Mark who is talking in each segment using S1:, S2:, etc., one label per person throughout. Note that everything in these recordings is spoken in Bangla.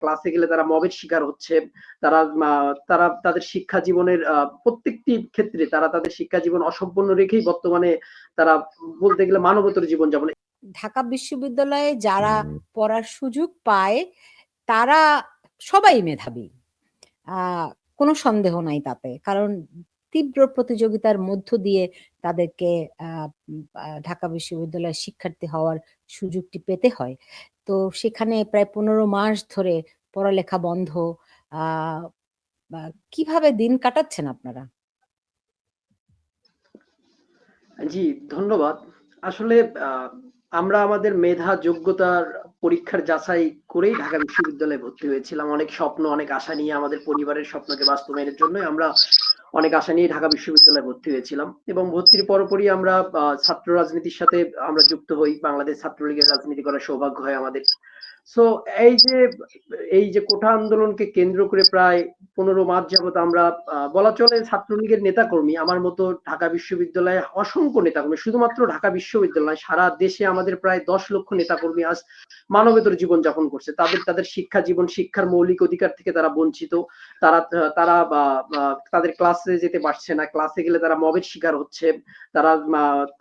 S1: ক্লাসে গেলে তারা মবের শিকার হচ্ছে, তারা তারা তাদের শিক্ষা জীবনের প্রত্যেকটি ক্ষেত্রে তারা তাদের শিক্ষা জীবন অসম্পূর্ণ রেখেই বর্তমানে তারা বলতে গেলে মানবতর জীবন যাপন
S2: ঢাকা বিশ্ববিদ্যালয়ে যারা পড়ার সুযোগ পায়, তারা সবাই মেধাবী। কোনো সন্দেহ নাই তাতে। কারণ তীব্র প্রতিযোগিতার মধ্য দিয়ে তাদেরকে ঢাকা বিশ্ববিদ্যালয়ের শিক্ষার্থী হওয়ার সুযোগটি পেতে হয়। তো সেখানে প্রায় পনেরো মাস ধরে পড়ালেখা বন্ধ। কীভাবে দিন কাটাচ্ছেন আপনারা?
S1: জি, ধন্যবাদ। আসলে আমরা আমাদের মেধা, যোগ্যতার পরীক্ষার যাচাই করেই ঢাকা বিশ্ববিদ্যালয়ে ভর্তি হয়েছিলাম। অনেক স্বপ্ন, অনেক আশা নিয়ে আমাদের পরিবারের স্বপ্নকে বাস্তবায়নের জন্য আমরা অনেক আশা নিয়ে ঢাকা বিশ্ববিদ্যালয়ে ভর্তি হয়েছিলাম এবং ভর্তির পরপরই আমরা ছাত্র রাজনীতির সাথে আমরা যুক্ত হই। বাংলাদেশ ছাত্রলীগের রাজনীতি করার সৌভাগ্য হয় আমাদের। সো এই যে এই যে কোঠা আন্দোলনকে কেন্দ্র করে প্রায় পনেরো মাস যাবত আমরা বলা চলে ছাত্রলীগের নেতাকর্মী, আমার মতো ঢাকা বিশ্ববিদ্যালয়ে অসংখ্য নেতাকর্মী, শুধুমাত্র ঢাকা বিশ্ববিদ্যালয়, সারা দেশে আমাদের প্রায় দশ লক্ষ নেতাকর্মী আজ মানবেতর জীবন যাপন করছে। তাদের তাদের শিক্ষা জীবন, শিক্ষার মৌলিক অধিকার থেকে তারা বঞ্চিত। তারা তারা তাদের ক্লাসে যেতে পারছে না, ক্লাসে গেলে তারা মবের শিকার হচ্ছে। তারা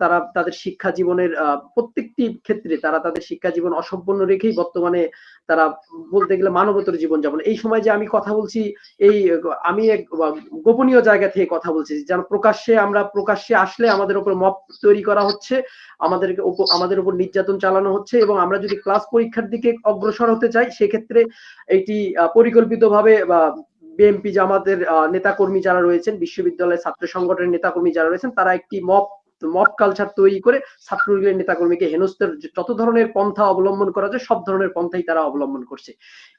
S1: তারা তাদের শিক্ষা জীবনের প্রত্যেকটি ক্ষেত্রে তারা তাদের শিক্ষা জীবন অসম্পূর্ণ রেখেই বর্তমানে তারা বলতে গেলে মানবতর জীবন যাপন এই সময় যে আমি কথা বলছি, এই আমি এক গোপনীয় জায়গা থেকে কথা বলছি, যেন প্রকাশ্যে আমরা প্রকাশ্যে আসলে আমাদের উপর মপ তৈরি করা হচ্ছে, আমাদেরকে উপর- আমাদের উপর নির্যাতন চালানো হচ্ছে এবং আমরা যদি ক্লাস পরীক্ষার দিকে অগ্রসর হতে চাই, সেক্ষেত্রে এইটি পরিকল্পিতভাবে, বা বিএনপি জামাতের নেতাকর্মী যারা রয়েছেন, বিশ্ববিদ্যালয়ের ছাত্র সংগঠনের নেতাকর্মী যারা রয়েছেন, তারা একটি মপ মব কালচার তৈরি করে ছাত্রলীগের নেতাকর্মীকে হেনস্থার যত ধরনের পন্থা অবলম্বন করা যায়, সব ধরনের পন্থাই তারা অবলম্বন করছে।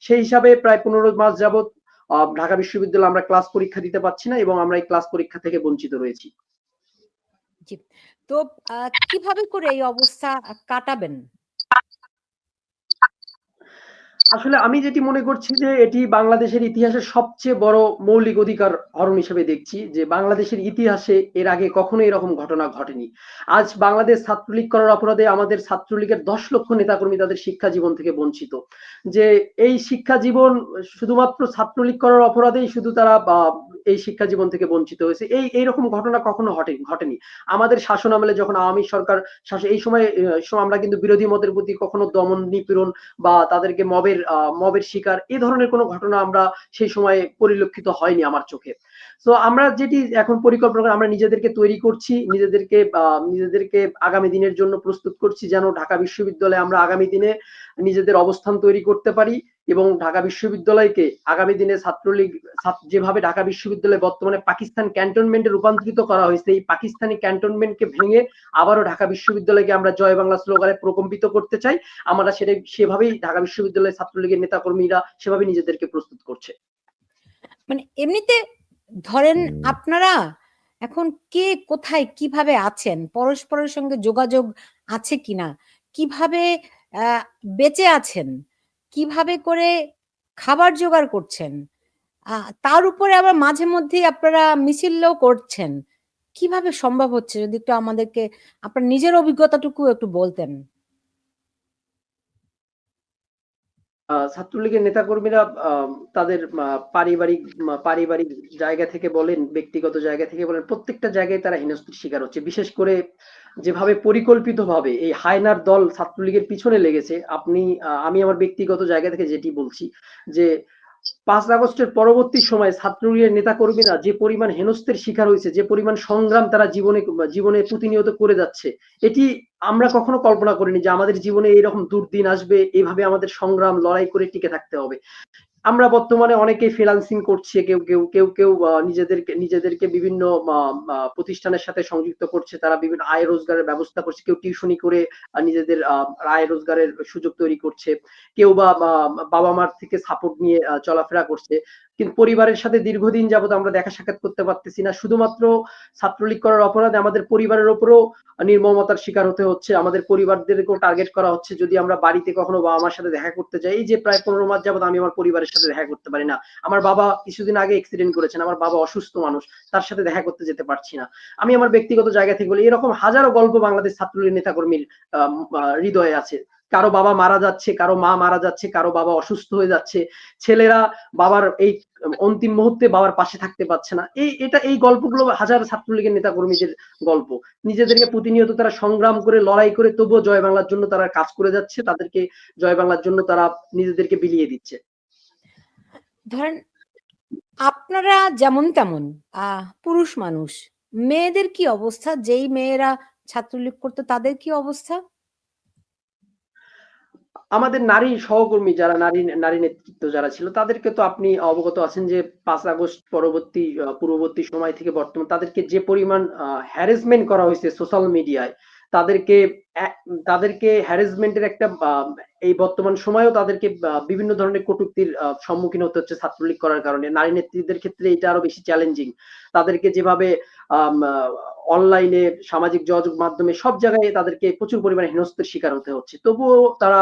S1: সেই হিসাবে প্রায় পনেরো মাস যাবত ঢাকা বিশ্ববিদ্যালয়ে আমরা ক্লাস পরীক্ষা দিতে পারছি না এবং আমরা এই ক্লাস পরীক্ষা থেকে বঞ্চিত রয়েছি।
S2: তো কীভাবে করে এই অবস্থা কাটাবেন?
S1: আসলে আমি যেটি মনে করছি যে এটি বাংলাদেশের ইতিহাসের সবচেয়ে বড় মৌলিক অধিকার হরণ হিসেবে দেখছি যে বাংলাদেশের ইতিহাসে এর আগে কখনো এরকম ঘটনা ঘটেনি। আজ বাংলাদেশ ছাত্রলীগ করার অপরাধে আমাদের ছাত্রলীগের দশ লক্ষ নেতাকর্মী তাদের শিক্ষা জীবন থেকে বঞ্চিত। যে এই শিক্ষা জীবন শুধুমাত্র ছাত্রলীগ করার অপরাধেই শুধু তারা এই শিক্ষা জীবন থেকে বঞ্চিত হয়েছে। এই এইরকম ঘটনা কখনো ঘটে ঘটেনি। আমাদের শাসন আমলে যখন আওয়ামী সরকার শাসন এই সময় আমরা কিন্তু বিরোধী মতের প্রতি কখনো দমন নিপীড়ন বা তাদেরকে মবের মবের শিকার এই ধরনের কোনো ঘটনা আমরা সেই সময় পরিলক্ষিত হয়নি আমার চোখে। তো আমরা যেটি এখন পরিকল্পনা আমরা নিজেদেরকে তৈরি করছি, নিজেদেরকে নিজেদেরকে আগামী দিনের জন্য প্রস্তুত করছি যেন ঢাকা বিশ্ববিদ্যালয়ে আমরা আগামী দিনে নিজেদের অবস্থান তৈরি করতে পারি। এবং ঢাকা বিশ্ববিদ্যালয়কে আগামী দিনে ছাত্রলীগ যেভাবে ঢাকা বিশ্ববিদ্যালয় বর্তমানে পাকিস্তান ক্যান্টনমেন্টে রূপান্তরিত করা হয়েছে এই পাকিস্তানি ক্যান্টনমেন্টকে ভেঙে আবারও ঢাকা বিশ্ববিদ্যালয়কে আমরা জয় বাংলা স্লোগানে প্রকম্পিত করতে চাই। আমরা সেটা সেভাবেই ঢাকা বিশ্ববিদ্যালয়ের ছাত্রলীগের নেতাকর্মীরা সেভাবে নিজেদেরকে প্রস্তুত করছে।
S2: মানে এমনিতে ধরেন আপনারা এখন কে কোথায় কীভাবে আছেন? পরস্পরের সঙ্গে যোগাযোগ আছে কিনা? কীভাবে আহ, বেঁচে আছেন? কীভাবে করে খাবার জোগাড় করছেন? তার উপরে আবার মাঝে মধ্যেই আপনারা মিছিলও করছেন। কীভাবে সম্ভব হচ্ছে? যদি একটু আমাদেরকে আপনার নিজের অভিজ্ঞতাটুকু একটু বলতেন।
S1: ছাত্রলীগের নেতাকর্মীরা তাদের পারিবারিক পারিবারিক জায়গা থেকে বলেন, ব্যক্তিগত জায়গা থেকে বলেন, প্রত্যেকটা জায়গায় তারা হেনস্থির শিকার হচ্ছে। বিশেষ করে যেভাবে পরিকল্পিতভাবে এই হায়নার দল ছাত্রলীগের পিছনে লেগেছে, আপনি আমি আমার ব্যক্তিগত জায়গা থেকে যেটি বলছি যে পাঁচ আগস্টের পরবর্তী সময়ে ছাত্রলীগের নেতা কর্মীরা যে পরিমাণ হেনস্থের শিকার হয়েছে, যে পরিমাণ সংগ্রাম তারা জীবনে জীবনে প্রতিনিয়ত করে যাচ্ছে, এটি আমরা কখনো কল্পনা করিনি যে আমাদের জীবনে এইরকম দুর্দিন আসবে, এভাবে আমাদের সংগ্রাম লড়াই করে টিকে থাকতে হবে। আমরা বর্তমানে অনেকে ফ্রিলান্সিং করছে, কেউ কেউ কেউ কেউ নিজেদেরকে নিজেদেরকে বিভিন্ন প্রতিষ্ঠানের সাথে সংযুক্ত করছে, তারা বিভিন্ন আয় রোজগারের ব্যবস্থা করছে, কেউ টিউশনি করে নিজেদের আয় রোজগারের সুযোগ তৈরি করছে, কেউ বা বাবা মার থেকে সাপোর্ট নিয়ে চলাফেরা করছে। কিন্তু পরিবারের সাথে দীর্ঘদিন যাবত আমরা দেখা সাক্ষাৎ করতে পারতেছি না। শুধুমাত্র ছাত্রলীগ করার অপরাধে আমাদের পরিবারের ওপরও নির্মমতার শিকার হতে হচ্ছে। আমাদের পরিবারদেরকেও টার্গেট করা হচ্ছে যদি আমরা বাড়িতে কখনো বাবা মার সাথে দেখা করতে যাই। এই যে প্রায় পনেরো মাস যাবত আমি আমার পরিবারের সাথে দেখা করতে পারি না। আমার বাবা কিছুদিন আগে এক্সিডেন্ট করেছেন। আমার বাবা অসুস্থ মানুষ। তার সাথে দেখা করতে যেতে পারছি না। আমি আমার ব্যক্তিগত জায়গা থেকে বলি, এরকম হাজারো গল্প বাংলাদেশ ছাত্রলীগ নেতাকর্মীর হৃদয়ে আছে। কারও বাবা মারা যাচ্ছে, কারও মা মারা যাচ্ছে, কারও বাবা অসুস্থ হয়ে যাচ্ছে, ছেলেরা বাবার এই অন্তিম মুহূর্তে বাবার পাশে থাকতে পারছে না। এই, এটা, এই গল্পগুলো হাজার ছাত্রলীগের নেতা কর্মীদের গল্প। নিজেদেরকে প্রতিনিয়ত তারা সংগ্রাম করে, লড়াই করে, তবুও জয় বাংলার জন্য তারা কাজ করে যাচ্ছে, তাদেরকে জয় বাংলার জন্য তারা নিজেদেরকে বিলিয়ে দিচ্ছে।
S2: ধরেন, আপনারা যেমন তেমন পুরুষ মানুষ, মেয়েদের কি অবস্থা? যেই মেয়েরা ছাত্রলীগ করতো, তাদের কি অবস্থা?
S1: আমাদের নারী সহকর্মী যারা, নারী নারী নেতৃত্ব যারা ছিল, তাদেরকে তো আপনি অবগত আছেন যে পাঁচ আগস্ট পরবর্তী পূর্ববর্তী সময় থেকে বর্তমান, তাদেরকে যে পরিমাণ হ্যারাসমেন্ট করা হয়েছে সোশ্যাল মিডিয়ায় তাদেরকে তাদেরকে হ্যারাসমেন্টের একটা এই বর্তমান সময়েও তাদেরকে বিভিন্ন ধরনের কটুক্তির সম্মুখীন হতে হচ্ছে ছাত্রলীগ করার কারণে। নারী নেতৃত্বের ক্ষেত্রে এটা আরও বেশি চ্যালেঞ্জিং তাদেরকে যেভাবে অনলাইনে সামাজিক যোগাযোগ মাধ্যমে সব জায়গায় তাদেরকে প্রচুর পরিমাণে হেনস্থার শিকার হতে হচ্ছে। তবুও তারা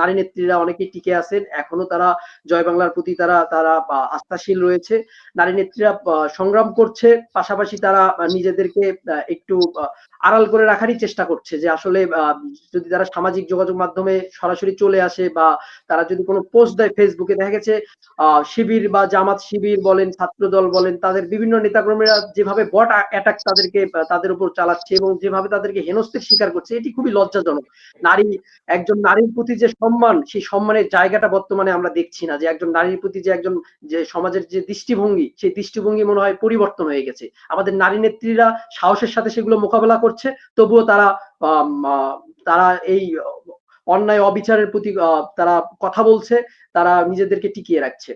S1: নারী নেত্রীরা অনেকেই টিকে আছেন। এখনও তারা জয় বাংলার প্রতি তারা তারা আস্থাশীল রয়েছে। নারী নেত্রীরা সংগ্রাম করছে। পাশাপাশি তারা নিজেদেরকে একটু আড়াল করে রাখারই চেষ্টা করছে যে আসলে আহ, যদি তারা সামাজিক যোগাযোগ মাধ্যমে সরাসরি চলে আসে বা তারা যদি কোনো পোস্ট দেয় ফেসবুকে দেখা গেছে শিবির বা জামাত শিবির বলেন ছাত্রদল বলেন তাদের বিভিন্ন নেতাকর্মীরা যেভাবে বট অ্যাটাক তাদেরকে তাদের উপর চালাচ্ছে এবং যেভাবে তাদেরকে হেনস্থের শিকার করছে এটি খুবই লজ্জাজনক। নারী একজন নারীর প্রতি যে সম্মান সেই সম্মানের জায়গাটা বর্তমানে আমরা দেখছি না। যে একজন নারীর প্রতি যে একজন যে সমাজের যে দৃষ্টিভঙ্গি সেই দৃষ্টিভঙ্গি মনে হয় পরিবর্তন হয়ে গেছে। আমাদের নারী নেত্রীরা সাহসের সাথে সেগুলো মোকাবেলা করছে তবুও তারা তারা এই অন্যায় অবিচারের প্রতি তারা কথা বলছে তারা নিজেদেরকে টিকিয়ে রাখছে।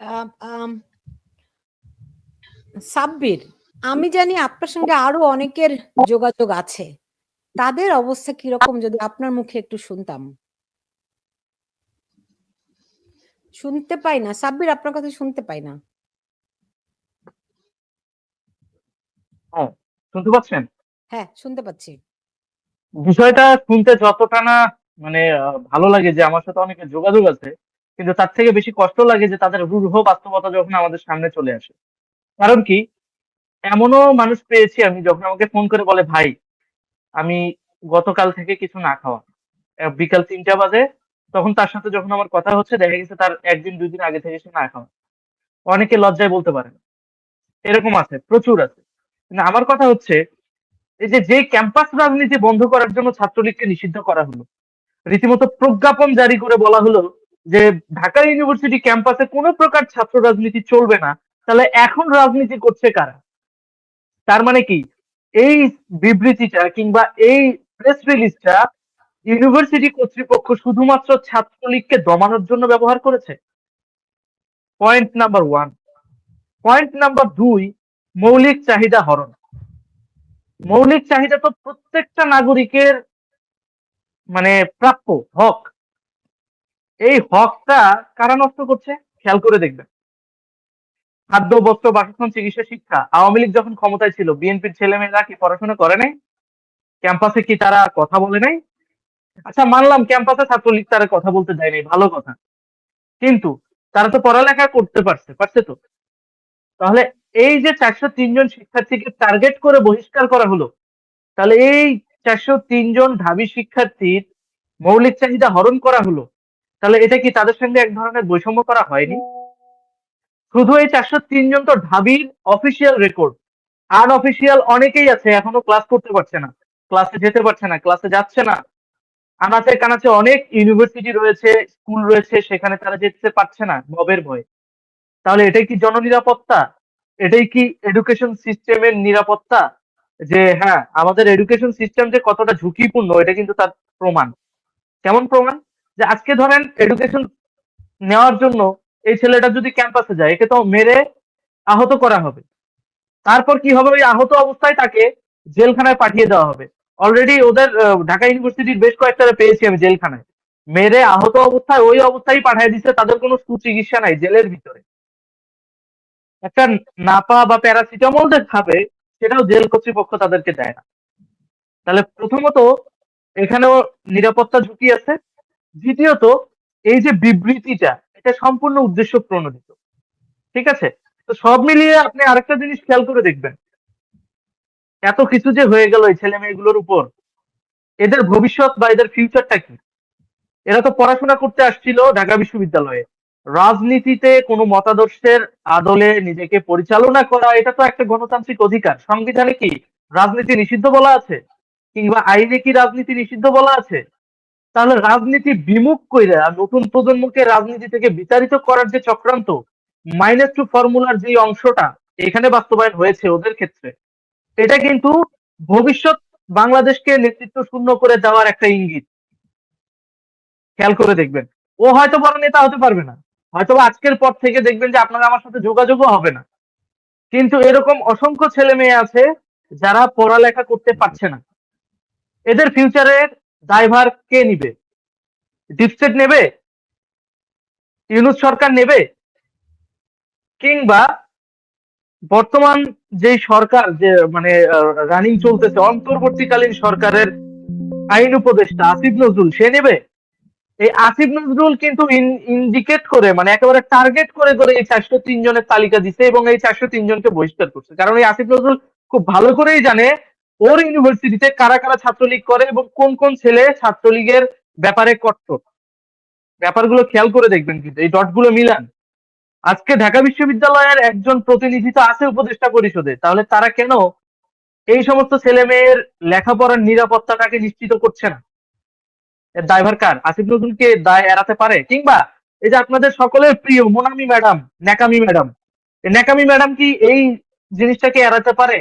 S2: আহ, সাব্বির আমি জানি আপনার সঙ্গে আরও অনেকের যোগাযোগ আছে। তাদের অবস্থা কীরকম যদি আপনার মুখে একটু শুনতাম? শুনতে পাই না। সাব্বির আপনার কথা শুনতে পাই না।
S3: শুনতে পাচ্ছেন?
S2: হ্যাঁ শুনতে পাচ্ছি।
S3: বিষয়টা শুনতে যতটা না মানে ভালো লাগে যে আমার সাথে অনেকের যোগাযোগ আছে, কিন্তু তার থেকে বেশি কষ্ট লাগে যে তাদের রূঢ় বাস্তবতা যখন আমাদের সামনে চলে আসে। কারণ কি? এমনও মানুষ পেয়েছি আমি যখন আমাকে ফোন করে বলে, ভাই, আমি গতকাল থেকে কিছু না খাওয়া। বিকাল তিনটা বাজে, তখন তার সাথে যখন আমার কথা হচ্ছে, দেখা গেছে তার একদিন, দুই দিন আগে থেকে সে না খাওয়া। অনেকে লজ্জায় বলতে পারে না। এরকম আছে, প্রচুর আছে। কিন্তু আমার কথা হচ্ছে এই যে যে ক্যাম্পাস রাজনীতি বন্ধ করার জন্য ছাত্রলীগকে নিষিদ্ধ করা হলো, রীতিমতো প্রজ্ঞাপন জারি করে বলা হলো যে, ঢাকা ইউনিভার্সিটি ক্যাম্পাসে কোনো প্রকার ছাত্র রাজনীতি চলবে না, তাহলে এখন রাজনীতি করছে কারা? তার মানে কি, এই বিবৃতিটা কিংবা এই প্রেস রিলিজটা ইউনিভার্সিটি কর্তৃপক্ষ শুধুমাত্র ছাত্রলীগকে দমানোর জন্য ব্যবহার করেছে? Point number one point number দুই মৌলিক চাহিদা হরণ। মৌলিক চাহিদা তো প্রত্যেকটা নাগরিকের মানে প্রাপ্য, হক। এই হকটা কারা নষ্ট করছে? খেয়াল করে দেখবেন। খাদ্য, বস্ত্র, বাসস্থান, চিকিৎসা, শিক্ষা, আওয়ামী লীগ যখন ক্ষমতায় ছিল, বিএনপির ছেলেমেয়েরা কি পড়াশোনা করে নাই? ক্যাম্পাসে কি তারা কথা বলে নাই? আচ্ছা মানলাম ক্যাম্পাসে ছাত্রলীগ তারা কথা বলতে দেয় নাই, ভালো কথা। কিন্তু তারা তো পড়ালেখা করতে পারছে পারছে তো। তাহলে এই যে চারশো তিনজন শিক্ষার্থীকে টার্গেট করে বহিষ্কার করা হলো, তাহলে এই চারশো তিনজন ঢাবি শিক্ষার্থীর মৌলিক চাহিদা হরণ করা হলো, তাহলে এটা কি তাদের সঙ্গে এক ধরনের বৈষম্য করা হয়নি? শুধু এই চারশো তিনজন তো ঢাবির অফিসিয়াল রেকর্ড আনঅফিসিয়াল অনেকেই আছে, এখনও ক্লাস করতে পারছে না ক্লাসে যেতে পারছে না ক্লাসে যাচ্ছে না। আনাচে কানাচে অনেক ইউনিভার্সিটি রয়েছে স্কুল রয়েছে, সেখানে তারা যেতে পারছে না, মবের ভয়ে। তাহলে এটাই কি জননিরাপত্তা? এটাই কি এডুকেশন সিস্টেমের নিরাপত্তা? যে হ্যাঁ আমাদের এডুকেশন সিস্টেম যে কতটা ঝুঁকিপূর্ণ, এটা কিন্তু তার প্রমাণ। কেমন প্রমাণ? যে আজকে ধরেন এডুকেশন নেওয়ার জন্য এই ছেলেটা যদি ক্যাম্পাসে যায়, একে তো মেরে আহত করা হবে। তারপর কি হবে? ওই আহত অবস্থায় তাকে জেলখানায় পাঠিয়ে দেওয়া হবে। অলরেডি ওদের ঢাকা ইউনিভার্সিটির বেশ কয়েকটা পেয়েছি আমি জেলখানায়। মেরে আহত অবস্থায় ওই অবস্থায় পাঠিয়ে দিচ্ছে তাদের কোনো সুচিকিৎসা নাই জেলের ভিতরে। একটা নাপা বা প্যারাসিটামল যে খাবে, সেটাও জেল কর্তৃপক্ষ তাদেরকে দেয় না। তাহলে প্রথমত এখানেও নিরাপত্তা ঝুঁকি আছে। দ্বিতীয়ত, এই যে বিবৃতিটা, এটা সম্পূর্ণ উদ্দেশ্য প্রণোদিত। ঠিক আছে? তো সব মিলিয়ে আপনি আরেকটা জিনিস খেয়াল করে দেখবেন। এত কিছু যে হয়ে গেল এই ছেলে মেয়েগুলোর উপর, এদের ভবিষ্যৎ বা এদের ফিউচারটা কি? এরা তো পড়াশোনা করতে আসছিল ঢাকা বিশ্ববিদ্যালয়ে। রাজনীতিতে কোনো মতাদর্শের আদলে নিজেকে পরিচালনা করা, এটা তো একটা গণতান্ত্রিক অধিকার। সংবিধানে কি রাজনীতি নিষিদ্ধ বলা আছে? কিংবা আইনে কি রাজনীতি নিষিদ্ধ বলা আছে? তাহলে রাজনীতি বিমুখ কইরা নতুন প্রজন্মকে রাজনীতি থেকে বিতাড়িত করার যে চক্রান্ত মাইনাস টু ফর্মুলার যে অংশটা এখানে বাস্তবায়ন হয়েছে ওদের ক্ষেত্রে, এটা কিন্তু ভবিষ্যৎ বাংলাদেশকে নেতৃত্ব শূন্য করে দেওয়ার একটা ইঙ্গিত। খেয়াল করে দেখবেন। ও হয়তো বড় নেতা হতে পারবে না। হয়তো আজকের পর থেকে দেখবেন যে আপনারা আমার সাথে যোগাযোগও হবে না। কিন্তু এরকম অসংখ্য ছেলে মেয়ে আছে যারা পড়ালেখা করতে পারছে না। এদের ফিউচারের দায়ভার কে নিবে? ডিপসেট নেবে? ইউনুস সরকার নেবে? কিংবা বর্তমান যে সরকার, যে মানে রানিং চলতেছে, অন্তর্বর্তীকালীন সরকারের আইন উপদেষ্টা আসিফ নজরুল, সে নেবে? এই আসিফ নজরুল কিন্তু ইন্ডিকেট করে মানে একেবারে টার্গেট করে করে এই চারশো তিন জনের তালিকা দিছে এবং এই চারশো তিন জনকে বহিষ্কার করছে। কারণ এই আসিফ নজরুল খুব ভালো করেই জানে ওর ইউনিভার্সিটিতে কারা কারা ছাত্রলীগ করে এবং কোন কোন ছেলে ছাত্রলীগের ব্যাপারে কট্টর। ব্যাপারগুলো খেয়াল করে দেখবেন কিন্তু, এই ডটগুলো মিলান। আজকে ঢাকা বিশ্ববিদ্যালয়ের একজন প্রতিনিধি তো আছে উপদেষ্টা পরিষদে, তাহলে তারা কেন এই সমস্ত ছেলে মেয়ের লেখাপড়ার নিরাপত্তাটাকে নিশ্চিত করছে না? দায়ভার কার আসিফ নজরুলকে দায় এড়াতে পারে কিংবা এই যে আপনাদের সকলের প্রিয় মোনামি ম্যাডাম, ন্যাকামি ম্যাডাম ন্যাকামি ম্যাডাম কি এই জিনিসটাকে এড়াতে পারে?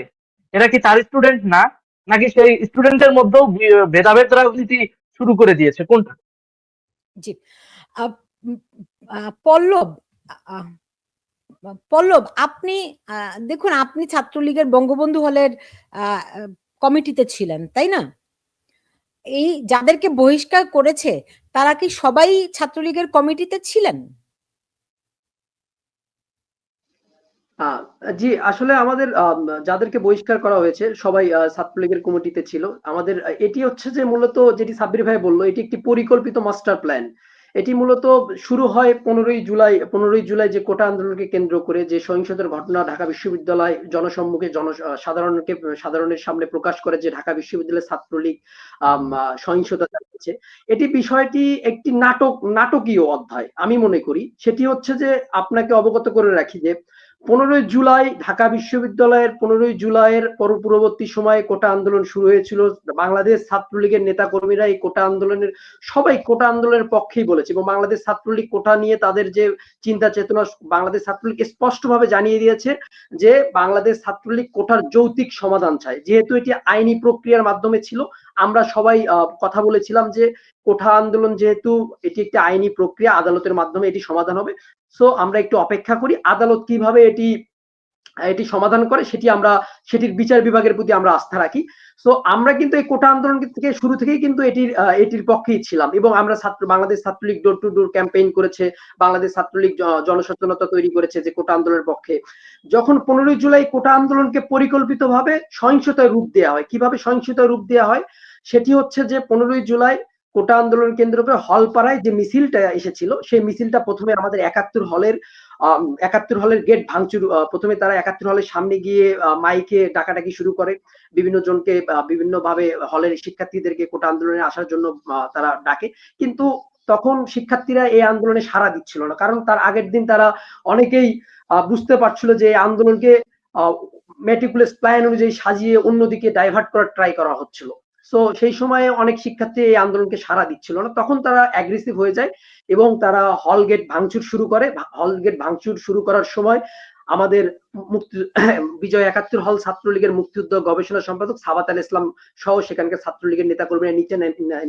S3: এরা কি তার স্টুডেন্ট না? নাকি সেই স্টুডেন্টের মধ্যেও ভেদাভেদ রাজনীতি শুরু করে দিয়েছে? কোনটা?
S2: জি। পল্লব পল্লব, আপনি দেখুন, আপনি ছাত্রলীগের বঙ্গবন্ধু হলের কমিটিতে ছিলেন, তাই না? এই যাদেরকে বহিষ্কার করেছে তারা কি সবাই ছাত্রলীগের কমিটিতে ছিলেন?
S1: জি আসলে আমাদের আম, যাদেরকে বহিষ্কার করা হয়েছে সবাই ছাত্রলীগের কমিটিতে ছিল। আমাদের এটি হচ্ছে যে মূলত যেটি সাব্বির ভাই বলল এটি একটি পরিকল্পিত মাস্টার প্ল্যান এটি মূলত শুরু হয় পনেরোই জুলাই পনেরোই জুলাই যে কোটা আন্দোলনকে কেন্দ্র করে যে সহিংসতার ঘটনা ঢাকা বিশ্ববিদ্যালয় জনসম্মুখে জন সাধারণকে সাধারণের সামনে প্রকাশ করে যে ঢাকা বিশ্ববিদ্যালয়ের ছাত্রলীগ সহিংসতা চালিয়েছে। এটি বিষয়টি একটি নাটক, নাটকীয় অধ্যায়, আমি মনে করি। সেটি হচ্ছে যে আপনাকে অবগত করে রাখি যে পনেরোই জুলাই ঢাকা বিশ্ববিদ্যালয়ের পনেরোই জুলাইয়ের পর পূর্ববর্তী সময়ে কোটা আন্দোলন শুরু হয়েছিল। বাংলাদেশ ছাত্রলীগের নেতা কর্মীরা এই কোটা আন্দোলনের, সবাই কোটা আন্দোলনের পক্ষেই বলেছে এবং বাংলাদেশ ছাত্রলীগ কোটা নিয়ে তাদের যে চিন্তা চেতনা, বাংলাদেশ ছাত্রলীগ স্পষ্টভাবে জানিয়ে দিয়েছে যে বাংলাদেশ ছাত্রলীগ কোটার যৌতিক সমাধান চায়। যেহেতু এটি আইনি প্রক্রিয়ার মাধ্যমে ছিল আমরা সবাই কথা বলেছিলাম যে কোঠা আন্দোলন যেহেতু এটি একটি আইনি প্রক্রিয়া, আদালতের মাধ্যমে এটি সমাধান হবে। সো আমরা একটু অপেক্ষা করি, আদালত কীভাবে এটি এটি সমাধান করে সেটি আমরা, সেটির বিচার বিভাগের প্রতি আমরা আস্থা রাখি। সো আমরা কিন্তু এই কোটা আন্দোলন থেকে শুরু থেকেই কিন্তু এটির এটির পক্ষেই ছিলাম এবং আমরা ছাত্র, Bangladesh Chhatra League door to door campaign করেছে, বাংলাদেশ ছাত্রলীগ জনসচেতনতা তৈরি করেছে যে কোটা আন্দোলনের পক্ষে। যখন পনেরোই জুলাই কোটা আন্দোলনকে পরিকল্পিতভাবে সহিংসতায় রূপ দেওয়া হয়, কীভাবে সহিংসতায় রূপ দেওয়া হয়? সেটি হচ্ছে যে পনেরোই জুলাই কোটা আন্দোলন কেন্দ্র করে হলপাড়ায় যে মিছিলটা এসেছিল, সেই মিছিলটা প্রথমে আমাদের একাত্তর হলের একাত্তর হলের গেট ভাঙচুর প্রথমে তারা একাত্তর হলের সামনে গিয়ে মাইকে ডাকাডাকি শুরু করে। বিভিন্ন জনকে বিভিন্ন ভাবে হলের শিক্ষার্থীদেরকে কোটা আন্দোলনে আসার জন্য তারা ডাকে। কিন্তু তখন শিক্ষার্থীরা এই আন্দোলনে সাড়া দিচ্ছিল না। কারণ তার আগের দিন তারা অনেকেই বুঝতে পারছিল যে এই আন্দোলনকে মেটিকুলাস প্ল্যান অনুযায়ী সাজিয়ে অন্যদিকে ডাইভার্ট করার ট্রাই করা হচ্ছিল। সো সেই সময়ে অনেক শিক্ষার্থী এই আন্দোলনকে সাড়া দিচ্ছিল না। তখন তারা অ্যাগ্রেসিভ হয়ে যায় এবং তারা হল গেট ভাঙচুর শুরু করে। হল গেট ভাঙচুর শুরু করার সময় আমাদের মুক্তি বিজয় একাত্তর হল ছাত্রলীগের মুক্তিযুদ্ধ গবেষণা সম্পাদক সাবাত আল ইসলাম সহ সেখানকার ছাত্রলীগের নেতাকর্মীরা নিচে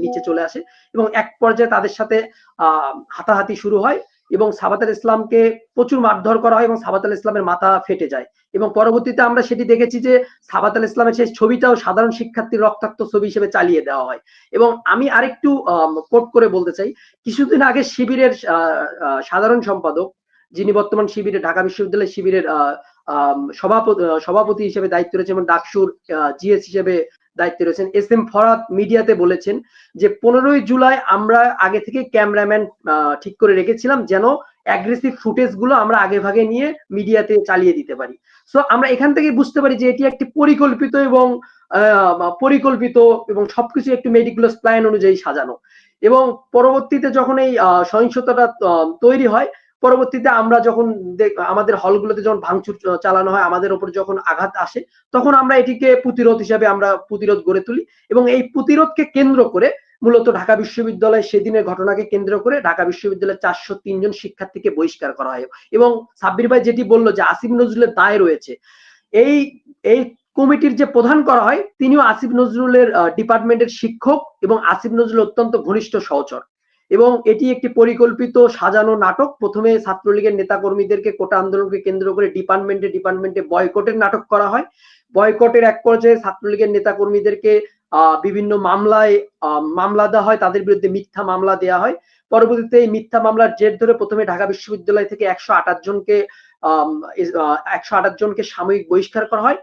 S1: নিচে চলে আসে এবং এক পর্যায়ে তাদের সাথে, আহ, হাতাহাতি শুরু হয়। এবং সাবাত আল ইসলামকে প্রচুর মারধর করা হয় এবং সাবাত আল ইসলামের মাথা ফেটে যায়। এবং পরবর্তীতে আমরা সেটি দেখেছি যে সাবাত আল ইসলামের সেই ছবিটাও সাধারণ শিক্ষার্থীর রক্তাক্ত ছবি হিসেবে চালিয়ে দেওয়া হয়। এবং আমি আরেকটু কোট করে বলতে চাই। কিছুদিন আগে শিবিরের সাধারণ সম্পাদক, যিনি বর্তমান শিবিরে ঢাকা বিশ্ববিদ্যালয় শিবিরের সভাপতি সভাপতি হিসেবে দায়িত্ব রয়েছে এবং ডাকসুর জিএস হিসেবে দায়িত্বে রয়েছেন। এস এম ফরাদ মিডিয়াতে বলেছেন যে, পনেরোই জুলাই আমরা আগে থেকে ক্যামেরাম্যান ঠিক করে রেখেছিলাম যেন অ্যাগ্রেসিভ ফুটেজগুলো আমরা আগে ভাগে নিয়ে মিডিয়াতে চালিয়ে দিতে পারি। সো আমরা এখান থেকে বুঝতে পারি যে, এটি একটি পরিকল্পিত এবং পরিকল্পিত এবং সবকিছু একটু মেডিকুলাস প্ল্যান অনুযায়ী সাজানো। এবং পরবর্তীতে যখন এই সহিংসতাটা তৈরি হয় পরবর্তীতে আমরা যখন আমাদের হলগুলোতে যখন ভাঙচুর চালানো হয়, আমাদের ওপর যখন আঘাত আসে, তখন আমরা এটিকে প্রতিরোধ হিসাবে আমরা প্রতিরোধ গড়ে তুলি এবং এই প্রতিরোধকে কেন্দ্র করে মূলত ঢাকা বিশ্ববিদ্যালয় সেদিনের ঘটনাকে কেন্দ্র করে ঢাকা বিশ্ববিদ্যালয়ের চারশো তিনজন শিক্ষার্থীকে বহিষ্কার করা হয় এবং সাব্বির ভাই যেটি বলল যে আসিফ নজরুলের দায় রয়েছে, এই এই কমিটির যে প্রধান করা হয়, তিনিও আসিফ নজরুলের ডিপার্টমেন্টের শিক্ষক এবং আসিফ নজরুল অত্যন্ত ঘনিষ্ঠ সহচর। এবং এটি একটি পরিকল্পিত সাজানো নাটক। প্রথমে ছাত্রলীগের নেতাকর্মীদেরকে কোটা আন্দোলনকে কেন্দ্র করে ডিপার্টমেন্টে ডিপার্টমেন্টে বয়কটের নাটক করা হয়। বয়কটের এক পর্যায়ে ছাত্রলীগের নেতাকর্মীদেরকে বিভিন্ন মামলায় মামলা দেওয়া হয়। তাদের বিরুদ্ধে মিথ্যা মামলা দেওয়া হয়। পরবর্তীতে এই মিথ্যা মামলার জের ধরে প্রথমে ঢাকা বিশ্ববিদ্যালয় থেকে একশো আঠাশ জনকে একশো আঠাশ জনকে সাময়িক বহিষ্কার করা হয়।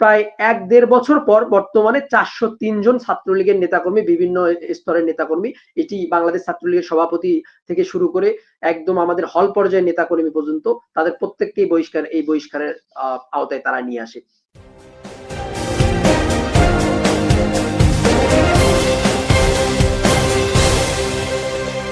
S1: প্রায় এক দেড় বছর পর বর্তমানে চারশো জন ছাত্রলীগের নেতাকর্মী, বিভিন্ন স্তরের নেতাকর্মী, এটি বাংলাদেশ ছাত্রলীগের সভাপতি থেকে শুরু করে একদম আমাদের হল পর্যায়ের নেতাকর্মী পর্যন্ত তাদের প্রত্যেককেই বহিষ্কার, এই বহিষ্কারের আওতায় তারা নিয়ে আসে।